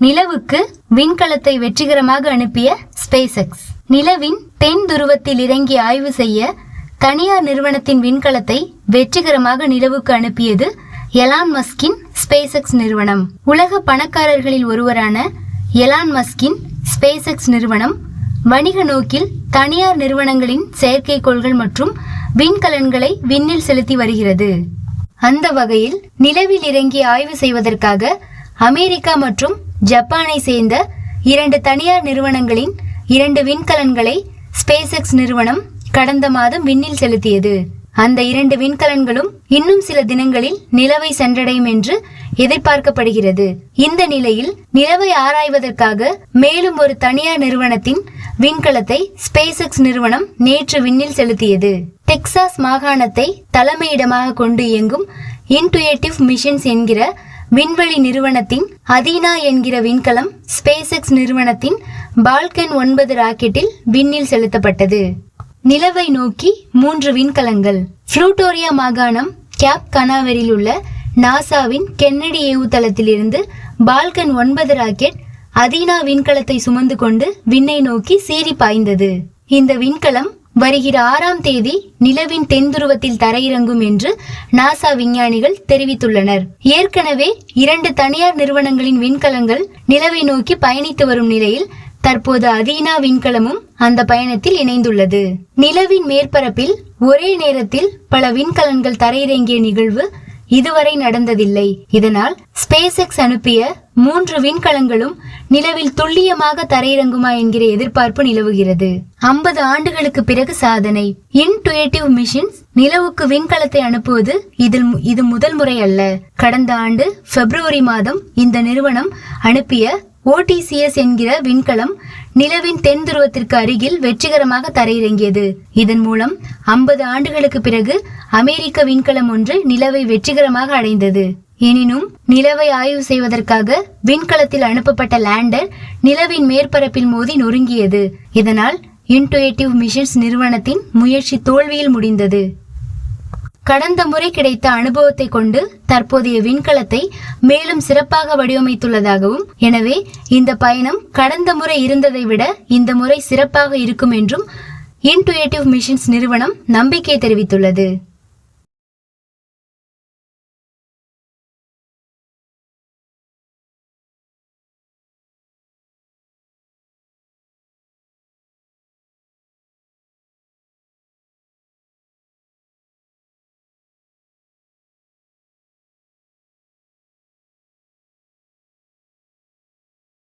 நிலவுக்கு விண்கலத்தை வெற்றிகரமாக அனுப்பிய ஸ்பேஸ் எக்ஸ் நிலவின் தென் துருவத்தில் இறங்கி ஆய்வு செய்ய தனியார் நிறுவனத்தின் விண்கலத்தை வெற்றிகரமாக நிலவுக்கு அனுப்பியது எலான் மஸ்கின் ஸ்பேஸ் எக்ஸ் நிறுவனம். உலக பணக்காரர்களில் ஒருவரான எலான் மஸ்கின் ஸ்பேஸ் எக்ஸ் நிறுவனம் வணிக நோக்கில் தனியார் நிறுவனங்களின் செயற்கைக்கோள்கள் மற்றும் விண்கலன்களை விண்ணில் செலுத்தி வருகிறது. அந்த வகையில் நிலவில் இறங்கி ஆய்வு செய்வதற்காக அமெரிக்கா மற்றும் ஜப்பானை சேர்ந்த இரண்டு தனியார் நிறுவனங்களின் இரண்டு விண்கலன்களை ஸ்பேஸ்எக்ஸ் நிறுவனம் கடந்த மாதம் விண்ணில் செலுத்தியது. அந்த இரண்டு விண்கலன்களும் இன்னும் சில தினங்களில் நிலவை சென்றடையும் என்று எதிர்பார்க்கப்படுகிறது. இந்த நிலையில் நிலவை ஆராய்வதற்காக மேலும் ஒரு தனியார் நிறுவனத்தின் விண்கலத்தை ஸ்பேஸ்எக்ஸ் நிறுவனம் நேற்று விண்ணில் செலுத்தியது. டெக்சாஸ் மாகாணத்தை தலைமையிடமாக கொண்டு இயங்கும் இன்டுயேட்டிவ் மிஷன்ஸ் என்கிற விண்வெளி நிறுவனத்தின் அதீனா என்கிற விண்கலம் ஸ்பேஸ் எக்ஸ் நிறுவனத்தின் பால்கன் ஒன்பது ராக்கெட்டில் விண்ணில் செலுத்தப்பட்டது. நிலவை நோக்கி மூன்று விண்கலங்கள். புளூட்டோரியா மாகாணம் கேப் கனாவரில் உள்ள நாசாவின் கென்னடி ஏவுதளத்திலிருந்து பால்கன் ஒன்பது ராக்கெட் அதீனா விண்கலத்தை சுமந்து கொண்டு விண்ணை நோக்கி சீறி பாய்ந்தது. இந்த விண்கலம் வருகிற ஆறாம் தேதி நிலவின் தென்துருவத்தில் தரையிறங்கும் என்று நாசா விஞ்ஞானிகள் தெரிவித்துள்ளனர். ஏற்கனவே இரண்டு தனியார் நிறுவனங்களின் விண்கலங்கள் நிலவை நோக்கி பயணித்து வரும் நிலையில் தற்போது அதீனா விண்கலமும் அந்த பயணத்தில் இணைந்துள்ளது. நிலவின் மேற்பரப்பில் ஒரே நேரத்தில் பல விண்கலங்கள் தரையிறங்கிய நிகழ்வு இதுவரை நடந்ததில்லை. இதனால் ஸ்பேஸ் எக்ஸ் அனுப்பிய மூன்று விண்கலங்களும் நிலவில் துல்லியமாக தரையிறங்குமா என்கிற எதிர்பார்ப்பு நிலவுகிறது. ஐம்பது ஆண்டுகளுக்கு பிறகு சாதனை. இன்டுயேட்டிவ் மிஷின்ஸ் நிலவுக்கு விண்கலத்தை அனுப்புவது இதில் இது முதல் முறை அல்ல. கடந்த ஆண்டு பிப்ரவரி மாதம் இந்த நிறுவனம் அனுப்பிய ஓடிசிஎஸ் என்கிற விண்கலம் நிலவின் தென் துருவத்திற்கு அருகில் வெற்றிகரமாக தரையிறங்கியது. இதன் மூலம் ஐம்பது ஆண்டுகளுக்கு பிறகு அமெரிக்க விண்கலம் ஒன்று நிலவை வெற்றிகரமாக அடைந்தது. எனினும் நிலவை ஆய்வு செய்வதற்காக விண்கலத்தில் அனுப்பப்பட்ட லேண்டர் நிலவின் மேற்பரப்பில் மோதி நொறுங்கியது. இதனால் இன்டுயேட்டிவ் மிஷன்ஸ் நிறுவனத்தின் முயற்சி தோல்வியில் முடிந்தது. கடந்த முறை கிடைத்த அனுபவத்தை கொண்டு தற்போதைய விண்கலத்தை மேலும் சிறப்பாக வடிவமைத்துள்ளதாகவும் எனவே இந்த பயணம் கடந்த முறை இருந்ததை விட இந்த முறை சிறப்பாக இருக்கும் என்றும் இன்டுயேட்டிவ் மிஷின்ஸ் நிறுவனம் நம்பிக்கை தெரிவித்துள்ளது.